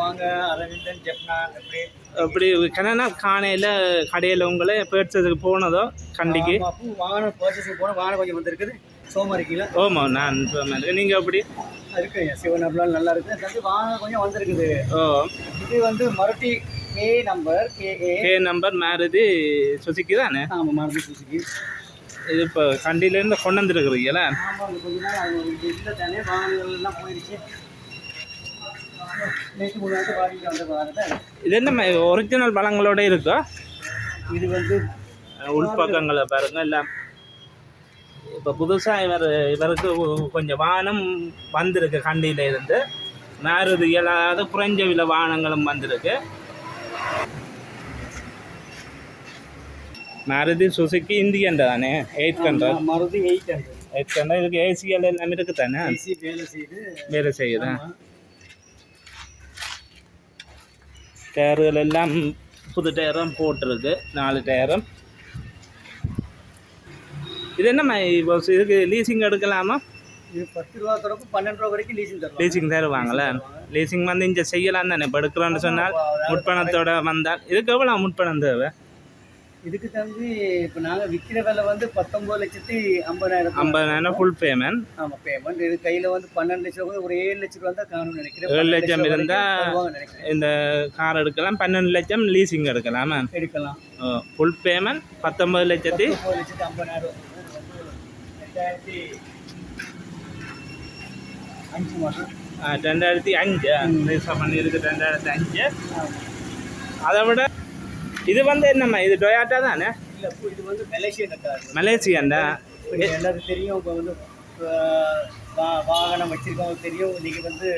வாங்க அரவிந்தன் ஜெப்னா எப்படி அப்படி கனனா காணையில் கடையில் உங்களை பேர்ச்சதுக்கு போனதோ கண்டிக்கு. வாகனம் பர்ச்சேசிங் போனால் வாகனம் கொஞ்சம் வந்திருக்குது சோமா இருக்கீங்களா ஓமா நான் சொன்னேன் நீங்கள் எப்படி இருக்கு சிவன் அப்படிலாம் நல்லா இருக்கு. தம்பி வாகனம் கொஞ்சம் வந்திருக்குது. ஓ. இது வந்து Maruti A number K K number Maruti Suzuki தானே? ஆமாம் மறுபடி சுசுக்கி இது இப்போ கண்டியிலேருந்து கொண்டு வந்துருக்குறீங்களா? ஆமாம் கொஞ்ச நாள் இல்லை தானே வாகனங்கள் எல்லாம் போயிடுச்சு நேற்று மூணு நாள் வாங்கிட்டு வந்த வாகனத்தை இது என்ன ஒரிஜினல் பழங்களோட இருக்கோ? இது வந்து உள்பக்கங்களை பாருங்க எல்லாம். இப்போ புதுசாக இவர் இவருக்கு கொஞ்சம் வாகனம் வந்திருக்கு கண்டியில இருந்து. மாருதி இல்லாத குறைஞ்ச விலை வாகனங்களும் வந்திருக்கு. மாருதி சுசுக்கி இந்தியன் தானே? எயிட் ஹண்ட்ரட் மறுபடி எயிட் ஹண்ட்ரட் எயிட் ஹண்ட்ரட் இதுக்கு ஏசிஎல் எல்லாமே இருக்கு தானே வேலை செய்து வேலை செய்யுதா? டயர்கள் எல்லாம் புது டயரும் போட்டிருக்கு. நாலு டயரும் இது என்னம்மா இப்போ இதுக்கு லீசிங் எடுக்கலாமா? இது பத்து ரூபா தொடர்பு பன்னெண்டு ரூபா வரைக்கும் லீசிங் தருவாங்க லீசிங் தருவாங்களே லீசிங் வந்து இங்கே செய்யலாம் தானே இப்போ எடுக்கிறோன்னு சொன்னால் முற்பணத்தோட வந்தால். இதுக்கு எவ்வளோ முற்பணம் தேவை? இதுக்கு தம்பி இப்போ நாங்கள் விற்கிற விலை வந்து பத்தொம்பது லட்சத்தி ஐம்பதாயிரம் ஐம்பதாயிரம் ஃபுல் பேமெண்ட் ஆமாம் பேமெண்ட் இது கையில் வந்து பன்னெண்டு லட்சம் ஒரு ஏழு லட்சம் ரூபா தான் காணும்னு நினைக்கிறேன். ஏழு லட்சம் வரைக்கும் இருந்தா தருவாங்கன்னு நினைக்கிறேன். இந்த கார் எடுக்கலாம் பன்னெண்டு லட்சம் லீசிங் எடுக்கலாமா? எடுக்கலாம். ஃபுல் பேமெண்ட் பத்தொம்பது லட்சத்தி லட்சத்தி ஐம்பதாயிரம் ரெண்டாயிரத்தி அஞ்சு மாதம் ரெண்டாயிரத்தி அஞ்சு. பண்ணியிருக்கு ரெண்டாயிரத்தி அஞ்சு. அதை விட இது வந்து என்னம்மா இது டொயாட்டா தானே? இது வந்து மலேசியன் இப்போ நீங்க எல்லாருக்கும் தெரியும் இப்போ வந்து வாகனம் வச்சிருக்கவங்க தெரியும் இன்னைக்கு வந்து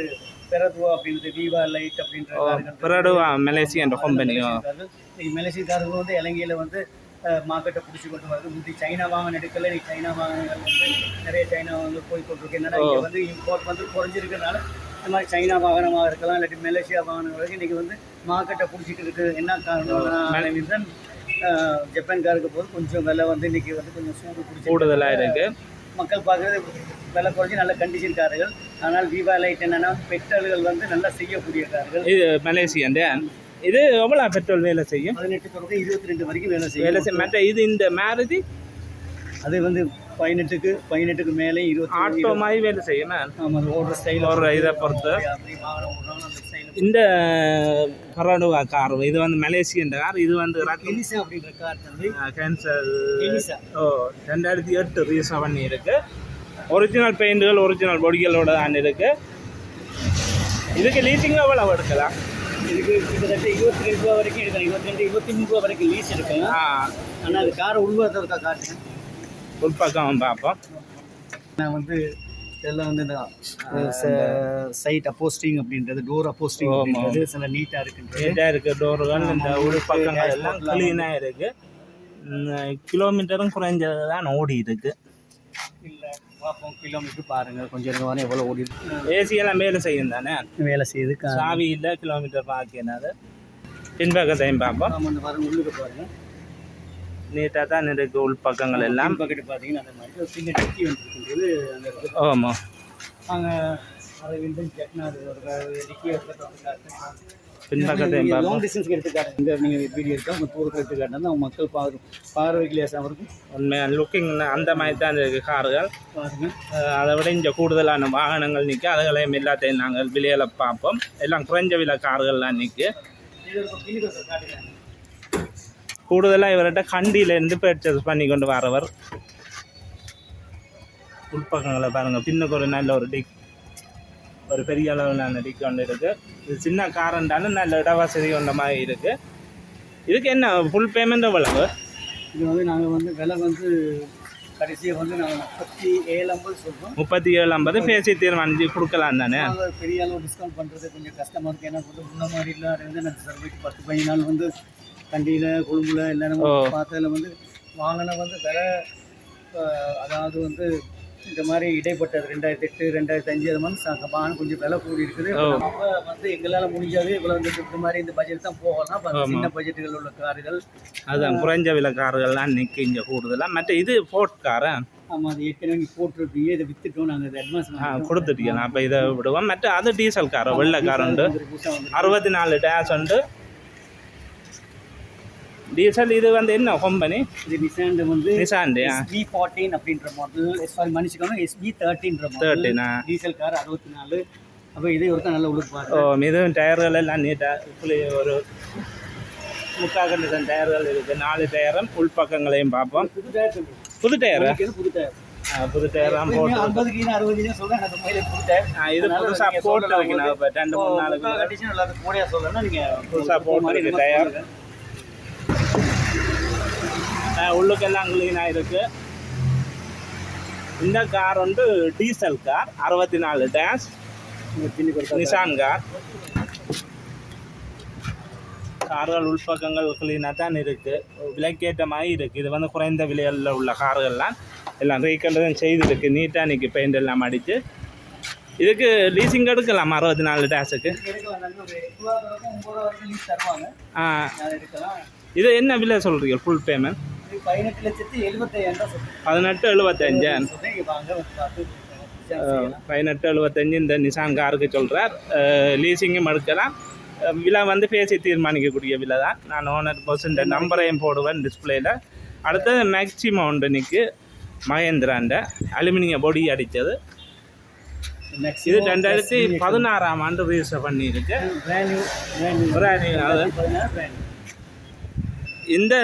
பெரதுவா அப்படின்றது வீவா லைட் அப்படின்ற கார்கள் பிறடுவா மலேசியாண்ட கம்பெனியோ. இன்னைக்கு மலேசியக்காரர்கள் வந்து இலங்கையில் வந்து மார்க்கெட்டை பிடிச்சி கொண்டு வருது. முந்தி சைனா வாகனம் எடுக்கல இன்னைக்கு சைனா வாகனங்கள் வந்து நிறைய சைனா வந்து போய் கொண்டிருக்கு. என்னன்னா இங்கே வந்து இம்போர்ட் வந்து குறைஞ்சிருக்கனால இந்த மாதிரி சைனா வாகனமாக இருக்கலாம் இல்லாட்டி மலேசியா வாகனங்களுக்கு இன்னைக்கு வந்து மார்க்கெட்டை பிடிச்சிட்டு இருக்கு. என்ன காரணம் ஜப்பான்காருக்கு போது கொஞ்சம் விலை வந்து இன்னைக்கு வந்து கொஞ்சம் சூடு பிடிச்சி கூடுதலாக இருக்கு மக்கள் பார்க்குறது விலை குறைஞ்சி நல்ல கண்டிஷன் கார்கள் ஆனால் விவா லைட் என்னன்னா பெட்ரோல்கள் வந்து நல்லா செய்யக்கூடிய கார்கள் இது மலேசியாண்டா இது எவ்வளோ பெட்ரோல் வேலை செய்யும்? பதினெட்டு தொடர்ந்து இருபத்தி ரெண்டு வரைக்கும் வேலை வேலை செய்யும் செய்யும். மற்ற இது இந்த மேரதி? அது வந்து பதினெட்டுக்கு பதினெட்டுக்கு மேலே இருபத்தி ஆட்டோ மாதிரி வேலை செய்யும் ஆமாம் அது ஓடுற ஸ்டைல் ஒரு இதை பொறுத்து. இந்த பரடுவா கார் இது வந்து மலேசியன் கார் இது வந்து அப்படின்ற கார் தம்பி. கேன்சர் ஓ ரெண்டாயிரத்தி எட்டு ரீசர் பண்ணி இருக்கு. ஒரிஜினல் பெயிண்டுகள் ஒரிஜினல் பொடிகளோட தான் இருக்கு. இதுக்கு லீசிங் எவ்வளோ எடுக்கலாம்? இதுக்கு கிட்டத்தட்ட இருபத்தி ரெண்டு ரூபா வரைக்கும் எடுக்கலாம். இருபத்தி ரெண்டு இருபத்தி மூணு ரூபா வரைக்கும் லீஸ் எடுக்கும் ஆ. ஆனால் அது காரை உள்வரத்துக்கா காட்டுறேன் உள்பக்கம் பார்ப்போம் நான் வந்து இதெல்லாம் வந்து இந்த சைட் அப்போஸ்டிங் அப்படின்றது டோர் அப்போஸ்டிங். அப்படின்றது சில நீட்டாக இருக்குன்றது. நீட்டாக இருக்குது டோர்கள் இந்த உள்பக்கங்கள் எல்லாம் க்ளீனாக இருக்கு. ம், கிலோமீட்டரும் குறைஞ்சது தான் ஓடி இருக்கு. இல்லை பார்ப்போம். கிலோமீட்டர் பாருங்கள் கொஞ்சம் இருக்க வர எவ்வளோ ஓடி இருக்கு. ஏசி எல்லாம் வேலை செய்யும் தானே? வேலை செய்யுது. சாவி இல்லை கிலோமீட்டர் பார்க்கினது பின்பக்கத்தையும் பார்ப்போம். ஆமாம் அந்த பாருங்க உள்ளுக்கு பாருங்க. நீட்டாக தான் இருக்கு உள்பக்கங்கள் எல்லாம். பக்கெட்டு பார்த்தீங்கன்னா அந்த மாதிரி ஒரு சின்ன டிக்கி வந்துருக்குன்றது அந்த இடத்துல ஆமாம் நாங்கள் பின்பக்கத்தையும் லாங் டிஸ்டன்ஸ்க்கு எடுத்துக்காட்டு இந்த நீங்கள் வீடியோ இருக்கா உங்கள் தூரத்தில் எடுத்துக்காட்டுனா அவங்க மக்கள் பாரு பார்வைக்கு லேசாக இருக்கும். உண்மையாக லுக்கிங் அந்த மாதிரி தான் இருக்கு கார்கள். அதை விட இங்கே கூடுதலான வாகனங்கள் நிற்க அதுகளையும் எல்லாத்தையும் நாங்கள் வெளியில் பார்ப்போம். எல்லாம் குறைஞ்ச விலை கார்கள்லாம் நிற்க இது ஒரு கிளிகள் காட்டுங்க கூடுதலாக இவர்கிட்ட கண்டியிலேருந்து பர்ச்சேஸ் பண்ணி கொண்டு வரவர் உள்பக்கங்களை பாருங்கள் பின்னுக்கு ஒரு நல்ல ஒரு டிக் ஒரு பெரிய அளவிலான டிக் ஒன்று இருக்குது இது சின்ன காரண்டாலும் நல்ல இடவசதி கொண்ட மாதிரி இருக்குது இதுக்கு என்ன ஃபுல் பேமெண்ட் எவ்வளவு இது வந்து நாங்கள் வந்து விலை வந்து கடைசியாக வந்து நாங்கள் முப்பத்தி ஏழு ஐம்பது சொல்கிறோம் முப்பத்தி ஏழு ஐம்பது பேசி தீர்மானிச்சு கொடுக்கலாம் தானே பெரிய அளவு டிஸ்கவுண்ட் பண்ணுறது கொஞ்சம் கஷ்டமாக இருக்குது ஏன்னா வந்து முன்ன மாதிரி இல்லை அது வந்து நான் சர்வீஸ் பத்து வந்து கண்டியில் கொழும்புல எல்லாரும். பார்த்ததுல வந்து வாங்கின வந்து விலை அதாவது வந்து இந்த மாதிரி இடைப்பட்டது ரெண்டாயிரத்தி எட்டு ரெண்டாயிரத்தி அஞ்சு அது மாதிரி வாகனம் கொஞ்சம் விலை கூடி இருக்குது. நம்ம வந்து எங்களால் முடிஞ்சாது இவ்வளோ வந்து இந்த மாதிரி இந்த பட்ஜெட் தான் போகலாம். சின்ன பட்ஜெட்டுகள் உள்ள கார்கள் அதுதான் குறைஞ்ச விலை கார்கள்லாம் நிற்க இங்கே கூடுதலாக மற்ற இது ஃபோர்ட் காரா ஆமாம் அது ஏற்கனவே போட்டிருப்பீங்க இதை வித்துட்டோம் நாங்கள் இதை அட்வான்ஸ் கொடுத்துட்டீங்க. நான் இப்போ இதை விடுவோம். மற்ற அது டீசல் காரம் வெள்ளை காரம் உண்டு. அறுபத்தி நாலு டேஸ் உண்டு. டீசல் இது வந்து என்ன கம்பெனி இது நிசாண்ட் வந்து நிசாண்டு எஸ்பி ஃபார்ட்டீன் அப்படின்ற மாடல் சாரி மன்னிச்சுக்கோங்க எஸ்பி தேர்ட்டின்ற மாடல் தேர்ட்டினா டீசல் கார் அறுபத்தி நாலு அப்போ இதே ஒருத்தர் நல்ல உழுக்கு ஓ இதுவும் டயர்கள் எல்லாம் நீட்டாக ஒரு முக்கால் கண்டிஷன் டயர்கள் இருக்குது நாலு டயரும் உள்பக்கங்களையும் பார்ப்போம். புது டயர். புது டயரா புது டயர் புது டயர் தான் போட்டு ஐம்பது கிலோ அறுபது கிலோ சொல்றேன். அந்த மாதிரி புது டயர் இது புதுசாக நீங்க போட்டு வைக்கணும் இப்போ ரெண்டு மூணு நாளுக்கு கண்டிஷன் எல்லாத்துக்கும் கூடயா சொல்லணும்னா நீங்க புதுசா போட்டு இருக்கு டயர். உள்ளுக்கெல்லாம் க்ளீனாக இருக்குது இந்த கார் வந்து டீசல் கார் அறுபத்தி நாலு டேஷ் நிசான் கார் கார்கள் உள்பக்கங்கள் க்ளீனாக தான் இருக்குது விலைக்கேற்ற மாதிரி இருக்குது இது வந்து குறைந்த விலையில் உள்ள கார்கள்லாம் எல்லாம் ரீகண்டதும் செய்திருக்கு நீட்டாக நிற்கி பெயிண்ட் எல்லாம் அடித்து இதுக்கு லீசிங் எடுக்கலாம். அறுபத்தி நாலு டேஸுக்கு ஆ. இது என்ன விலை சொல்கிறீங்க ஃபுல் பேமெண்ட் பதினெட்டு லட்சத்தி எழுபத்தையாயிரம் தான் பதினெட்டு எழுபத்தஞ்சு. பதினெட்டு எழுபத்தஞ்சு இந்த நிசான் காருக்கு சொல்கிறார் லீசிங்கும் எடுக்கலாம் விலை வந்து பேசி தீர்மானிக்கக்கூடிய விலை தான். நான் ஓனர் பர்சன்ட் நம்பரையும் போடுவேன் டிஸ்பிளேயில் அடுத்தது மேக்ஸிமம் உண்டு நிற்கு மகேந்திராண்ட அலுமினிய பொடி அடித்தது. இது ரெண்டாயிரத்தி பதினாறாம் ஆண்டு ரிஜிஸ்டர் பண்ணியிருக்கு. இந்த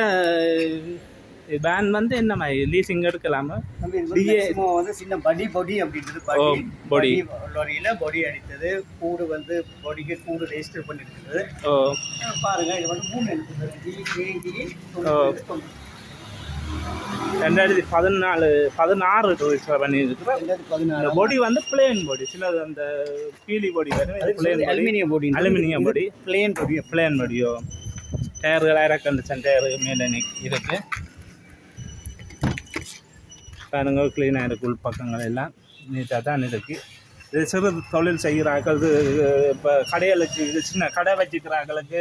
பேன் வந்து என்ன மாதிரி? லீசிங் எடுக்கலாமா? வந்து சின்ன body body அப்படின்றது body. lorry-ல body அடித்தது கூடு வந்து பாடிக்கு கூடு ரெஜிஸ்டர் பண்ணிருக்குது. ஓ. பாருங்க இது வந்து மூணு இருக்குது ஓ. ரெண்டாயிரத்தி பதினாலு பதினாறு பதினாறு. பொடி வந்து பிளேன் பொடி சிலது அந்த பீலி பொடி இது பிளேன் பொடி அலுமினியம் பொடி அலுமினியம் பொடி பிளேன் பொடி பிளேன் பொடியோ டயர்கள் ஏர் கண்டிஷன் டயர் மேலே நிக் இருக்கு. பாருங்க க்ளீனாக இருக்கு உள் பக்கங்கள் எல்லாம் நீட்டாக தான் இருக்கு. இது சிறு தொழில் செய்கிறார்கள் இப்போ கடைகளுக்கு இது சின்ன கடை வச்சுக்கிறார்களுக்கு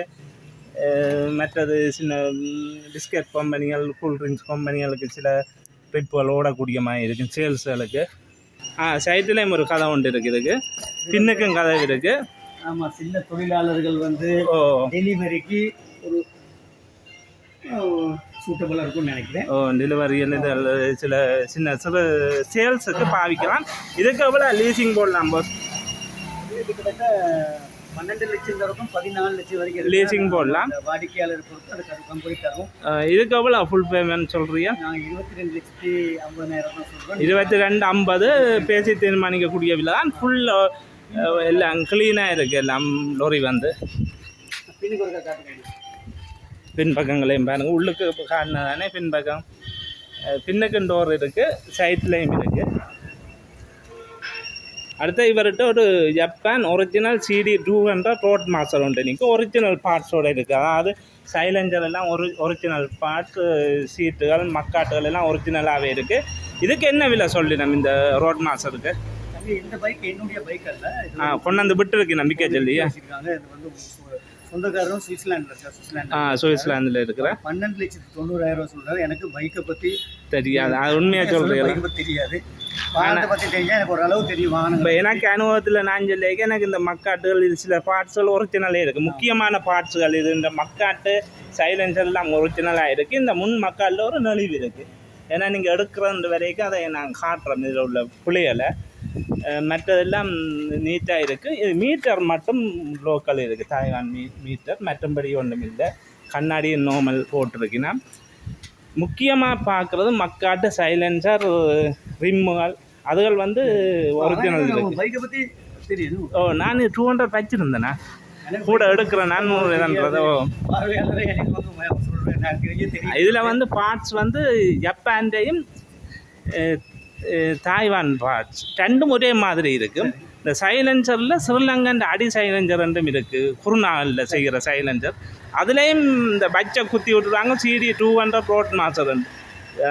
மற்றது சின்ன பிஸ்கட் கம்பெனிகள் கூல்ட்ரிங்க்ஸ் கம்பெனிகளுக்கு சில ட்ரிப்புகள் ஓடக்கூடிய மாதிரி இருக்குது சேல்ஸுகளுக்கு. ஆ சைட்லேயும் ஒரு கதை ஒன்று இருக்குது இதுக்கு. பின்னுக்கும் கதை இருக்குது ஆமா சின்ன தொழிலாளர்கள் வந்து ஓ. டெலிவரிக்கு ஒரு சூட்டபுளாக இருக்கும்னு நினைக்கிறேன். ஓ டெலிவரி சில சின்ன சிறு சேல்ஸுக்கு பாவிக்கலாம். இதுக்கு எவ்வளோ லீசிங் போடலாம் போஸ் இது கிட்டத்தட்ட பன்னெண்டு லட்சம் தரக்கும் பதினாலு லட்சம் வரைக்கும் போடலாம். வாடிக்கையாளர் பொறுத்து அது தரும். இதுக்கு எவ்வளோ ஃபுல் பேமெண்ட் சொல்கிறீங்க இருபத்தி ரெண்டு லட்சத்தி ஐம்பதாயிரம் தான் சொல்கிறோம் இருபத்தி ரெண்டு ஐம்பது பேசி தீர்மானிக்கக்கூடிய விலை தான். ஃபுல் எல்லாம் க்ளீனாக இருக்குது எல்லாம் லோரி வந்து. பின்னுக்கு ஒரு காட்டுங்க. பின்பக்கங்களையும் பாருங்கள் உள்ளுக்கு காட்டின தானே பின்பக்கம் பின்னுக்கு டோர் இருக்குது சைட்லேயும் இருக்குது அடுத்த இவர்கிட்ட ஒரு Japan original CD two hundred road master உண்டு. நிற்கு ஒரிஜினல் பார்ட்ஸோடு இருக்குது அதாவது சைலஞ்சர் எல்லாம் ஒரு ஒரிஜினல் பார்ட்ஸ் சீட்டுகள் மக்காட்டுகள் எல்லாம் ஒரிஜினலாகவே இருக்குது இதுக்கு என்ன விலை சொல்லி நம்ம இந்த ரோட் மாஸ்டருக்கு இந்த பைக் என்னுடைய பைக் அல்ல. கொண்டாந்து விட்டுருக்கு நம்பிக்கை சொல்லி சொந்தக்காரரும் சுவிட்சர்லாண்டில் இருக்கார் சுவிட்சர்லாந்து ஆ சுவிட்சர்லாந்தில் இருக்கிற. பன்னெண்டு லட்சத்தி தொண்ணூறாயிரம் ரூபா சொல்றாரு. எனக்கு பைக்கை பற்றி தெரியாது. அது உண்மையாக சொல்கிறீங்களா பைக்கை பற்றி தெரியாது. வாகனத்தை பற்றி தெரிஞ்சா எனக்கு ஒரு அளவு தெரியும் இப்போ வாகனங்கள் எனக்கு அனுபவத்தில் நான் சொல்லியிருக்க எனக்கு இந்த மக்காட்டுகள் இது சில பார்ட்ஸ்கள் ஒரிஜினலே இருக்குது முக்கியமான பார்ட்ஸுகள் இது. இந்த மக்காட்டு சைலன்சர் எல்லாம் ஒரிஜினலாக இருக்குது இந்த முன் மக்காலில் ஒரு நெளிவு இருக்குது ஏன்னா நீங்கள் எடுக்கிறது வரைக்கும் அதை நான் காட்டுறேன். இதில் உள்ள அஹ் மற்றதெல்லாம் நீட்டாக இருக்குது இது மீட்டர் மட்டும் லோக்கல் இருக்குது தாய்வான் மீ மீட்டர் மற்றபடி ஒன்றும் இல்லை. கண்ணாடி நார்மல் போட்டிருக்குன்னா முக்கியமாக பார்க்குறது மக்காட்டு சைலன்சர் ரிம்முகள் அதுகள் வந்து ஒரிஜினல் இருக்குது ஓ நான் டூ ஹண்ட்ரட் வச்சுருந்தேண்ணா கூட எடுக்கிறேன் நான் இதுன்றது ஓ. பார்வையாளரை எனக்கு வந்து ம- சொல்றேன். நான் தெரிஞ்ச தெரியும் இதில் வந்து பார்ட்ஸ் வந்து ஜப்பான்டையும் அஹ், தாய்வான் பார்ட்ஸ் ரெண்டும் ஒரே மாதிரி இருக்கும் இந்த சைலன்சரில் ஸ்ரீலங்கன் அடி சைலஞ்சர் ரெண்டும் இருக்குது குருநாளில் செய்கிற சைலஞ்சர். அதுலேயும் இந்த பச்சை குத்தி விட்டுருவாங்க. CD two hundred road master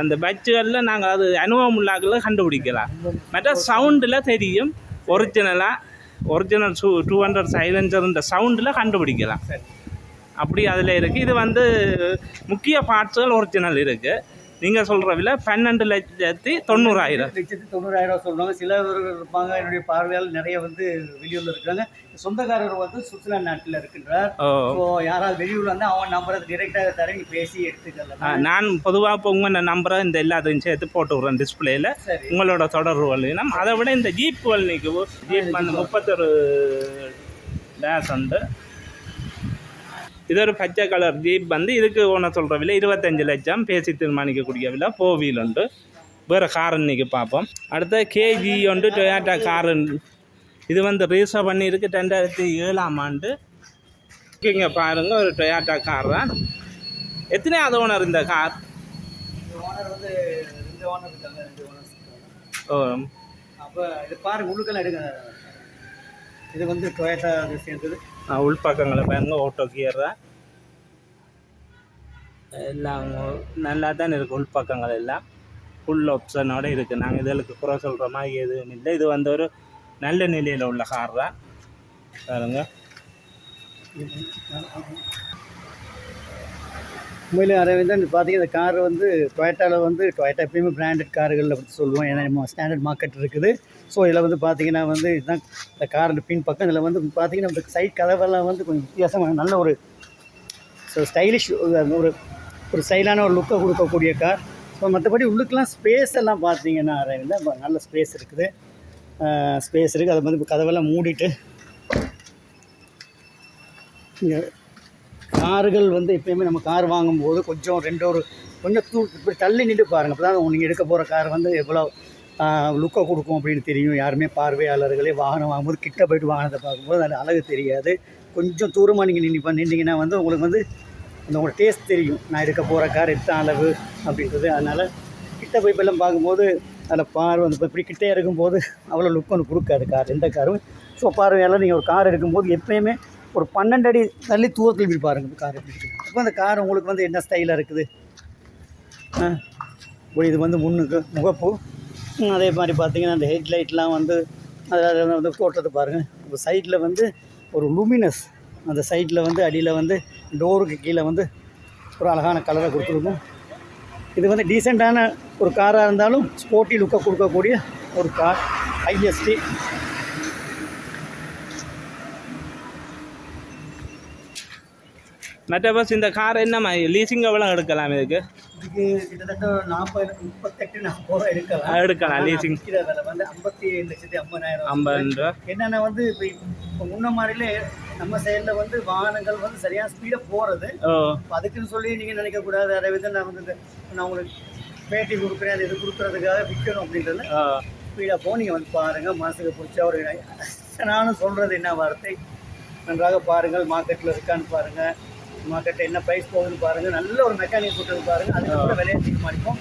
அந்த பட்சுகளில் நாங்கள் அது அனுபவம் உள்ளாக்களை கண்டுபிடிக்கலாம். மற்ற சவுண்டில் தெரியும். ஒரிஜினலாக ஒரிஜினல் டூ டூ ஹண்ட்ரட் சைலன்சர்ன்ற சவுண்டில் கண்டுபிடிக்கலாம். அப்படி அதில் இருக்குது இது வந்து முக்கிய பார்ட்ஸுகள் ஒரிஜினல் இருக்குது நீங்கள் சொல்கிற விலை பன்னெண்டு லட்சத்தி தொண்ணூறாயிரம். லட்சத்தி தொண்ணூறாயிரம் சொல்லுவாங்க சிலவர்கள் இருப்பாங்க. என்னுடைய பார்வையாளர் நிறைய வந்து வெளியூரில் இருக்கிறாங்க. சொந்தக்காரர் வந்து சுவிட்சர்லாந்து நாட்டில் இருக்கின்றார். ஓ. ஸோ யாராவது வெளியூர்ல வந்து அவன் நம்பரை டிரெக்டாக தர நீ பேசி எடுத்துக்கலாம் நான் பொதுவாக இப்போ உங்கள் நம்பரை இந்த எல்லாத்தையும் சேர்த்து போட்டு விட்றேன் டிஸ்பிளேயில் உங்களோட தொடர்பு வழியினம் அதை விட இந்த ஜீப் வழிக்கு ஜீப் வந்து முப்பத்தொரு டேஸ் உண்டு. இது ஒரு பச்சை கலர் ஜீப் வந்து இதுக்கு ஒன்று சொல்கிற விலை இருபத்தஞ்சு லட்சம் பேசி தீர்மானிக்கக்கூடிய விலை ஃபோர் உண்டு வேறு கார் இன்றைக்கி பார்ப்போம் அடுத்த கேஜி உண்டு டொயாட்டா கார் இது வந்து ரிஜிஸ்டர் பண்ணியிருக்கு ரெண்டாயிரத்தி ஏழாம் ஆண்டு இங்கே பாருங்கள் ஒரு டொயாட்டா கார் தான் எத்தனையாவது ஓனர் இந்த கார் ஓனர் வந்து ஓ அப்போ இது பாருங்க உள்ளுக்கெல்லாம் எடுங்க இது வந்து டொயாட்டா சேர்ந்தது உள்பக்கங்களை பாருங்க ஓட்டோ கியர் தான் எல்லாம் நல்லா தான் இருக்குது உள்பக்கங்கள் எல்லாம் ஃபுல் ஆப்ஷனோட இருக்குது நாங்கள் இதற்கு குறை சொல்கிற மாதிரி எதுவும் இல்லை இது வந்து ஒரு நல்ல நிலையில் உள்ள கார் தான் பாருங்க உண்மையிலே அரவிந்தன் பார்த்தீங்கன்னா இந்த கார் வந்து டொயட்டாவில் வந்து டொயட்டா எப்பயுமே பிராண்டட் கார்களில் பற்றி சொல்லுவோம். ஏன்னா நம்ம ஸ்டாண்டர்ட் மார்க்கெட் இருக்குது. ஸோ இதில் வந்து பார்த்தீங்கன்னா வந்து இதுதான் இந்த காரோட பின் பக்கம். இதில் வந்து பார்த்தீங்கன்னா இந்த சைட் கதவெல்லாம் வந்து கொஞ்சம் வித்தியாசமாக நல்ல ஒரு ஸோ ஸ்டைலிஷ் ஒரு ஒரு ஸ்டைலான ஒரு லுக்கை கொடுக்கக்கூடிய கார் ஸோ மற்றபடி உள்ளுக்கெல்லாம் ஸ்பேஸ் எல்லாம் பார்த்தீங்கன்னா அரவிந்தன் நல்ல ஸ்பேஸ் இருக்குது. ஸ்பேஸ் இருக்குது. அதை வந்து கதவெல்லாம் மூடிட்டு இங்கே கார்கள் வந்து எப்பயுமே நம்ம கார் வாங்கும்போது கொஞ்சம் ரெண்டு ஒரு கொஞ்சம் தூ இப்படி தள்ளி நின்று பாருங்கள் அப்போ தான் நீங்கள் எடுக்க போகிற கார் வந்து எவ்வளோ லுக்கை கொடுக்கும் அப்படின்னு தெரியும். யாருமே பார்வையாளர்களே வாகனம் வாங்கும்போது கிட்ட போயிட்டு வாகனத்தை பார்க்கும்போது அது அழகு தெரியாது. கொஞ்சம் தூரமாக நீங்கள் நின்று நின்றீங்கன்னா வந்து உங்களுக்கு வந்து அந்த உங்களோட டேஸ்ட் தெரியும். நான் இருக்க போகிற கார் எத்தனை அளவு அப்படின்றது. அதனால் கிட்ட போய் இப்போல்லாம் பார்க்கும்போது அதில் பார்வை வந்து இப்போ இப்படி கிட்டே இருக்கும்போது அவ்வளோ லுக் ஒன்று கொடுக்காது கார் எந்த காரும் ஸோ பார்வையால் நீங்கள் ஒரு கார் எடுக்கும்போது எப்பயுமே ஒரு பன்னெண்டு அடி தள்ளி தூரத்தில் இப்படி பாருங்கள் கார் எப்படி அப்போ அந்த கார் உங்களுக்கு வந்து என்ன ஸ்டைலாக இருக்குது? ஆ ஒரு இது வந்து முன்னுக்கு முகப்பு. அதே மாதிரி பார்த்தீங்கன்னா அந்த ஹெட்லைட்லாம் வந்து அதில் வந்து போட்டது பாருங்கள் இப்போ சைடில் வந்து ஒரு லுமினஸ் அந்த சைடில் வந்து அடியில் வந்து டோருக்கு கீழே வந்து ஒரு அழகான கலரை கொடுத்துருக்கோம். இது வந்து டீசெண்டான ஒரு காராக இருந்தாலும் ஸ்போர்ட்டி லுக்கை கொடுக்கக்கூடிய ஒரு கார் ஐஎஸ்டி மற்ற பஸ் இந்த கார் என்ன லீசிங் எவ்வளோ எடுக்கலாம் இதுக்கு? இதுக்கு கிட்டத்தட்ட நாற்பது முப்பத்தெட்டு நாற்பது எடுக்கலாம். எடுக்கலாம். லீசிங் விலை வந்து ஐம்பத்தி ஏழு லட்சத்தி ஐம்பதாயிரம் ஐம்பது என்னென்ன வந்து இப்போ இப்போ முன்ன மாதிரிலே நம்ம சைடில் வந்து வாகனங்கள் வந்து சரியான ஸ்பீடாக போகிறது அதுக்குன்னு சொல்லி நீங்கள் நினைக்கக்கூடாது அதை வந்து நான் வந்து நான் உங்களுக்கு பேட்டி கொடுக்குறேன். அது இது கொடுக்குறதுக்காக விற்கணும் அப்படின்றத ஸ்பீடாக போ. நீங்கள் வந்து பாருங்கள் மனசுக்கு பிடிச்ச ஒரு நானும் சொல்கிறது என்ன வார்த்தை? நன்றாக பாருங்கள். மார்க்கெட்டில் இருக்கான்னு பாருங்கள் மார்க்கெட்டில் என்ன ப்ரைஸ் போகுதுன்னு பாருங்கள் நல்ல ஒரு மெக்கானிக் கொடுத்தது பாருங்கள் அதுக்கு கூட விலையை தீர்மானிப்போம்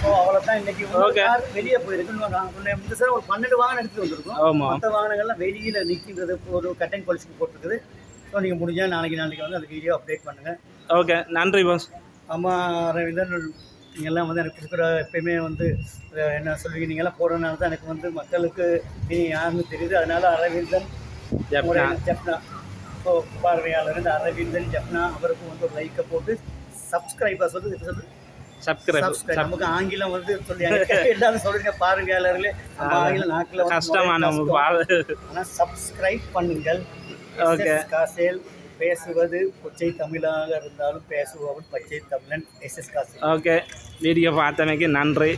ஸோ அவ்வளோதான் இன்னைக்கு. கார் வெளியே போயிருக்குன்னு நான் சொன்னேன் இந்த சார் ஒரு பன்னெண்டு வாகனம் எடுத்துட்டு வந்திருக்கோம். மற்ற வாகனங்கள்லாம் வெளியில் நிற்கின்றது ஒரு கட்டன் பாலிசிக்கு போட்டிருக்குது. ஸோ நீங்கள் முடிஞ்சால் நாளைக்கு நாளைக்கு வந்து அந்த வீடியோ அப்டேட் பண்ணுங்கள் ஓகே நன்றி பாஸ் ஆமாம் அரவிந்தன் நீங்கள்லாம் வந்து எனக்கு கொடுக்குற எப்பயுமே வந்து என்ன சொல்லுவீங்க? நீங்கள்லாம் போடுறதுனால தான் எனக்கு வந்து மக்களுக்கு நீ யாருன்னு தெரியுது. அதனால அரவிந்தன் ஜப்னா ஸோ பார்வையாளர் இந்த அரவிந்தன் ஜப்னா அவருக்கு வந்து ஒரு லைக்கை போட்டு சப்ஸ்கிரைபர் சொல்லு இப்போ சொல்லு? சப்ஸ்கிரைப் நமக்கு ஆங்கிலம் வந்து சொல்லி எல்லாரும் சொல்லுங்க பார்வையாளர்களே. ஆங்கிலம் நாக்கில் வந்து கஷ்டமான ஆனால் சப்ஸ்கிரைப் பண்ணுங்கள். SS காசேல் பேசுவது கொச்சை தமிழாக இருந்தாலும் பேசுபவன் பச்சை தமிழன் எஸ்எஸ் காசேல். ஓகே வீடியோ பார்த்தமைக்கு நன்றி.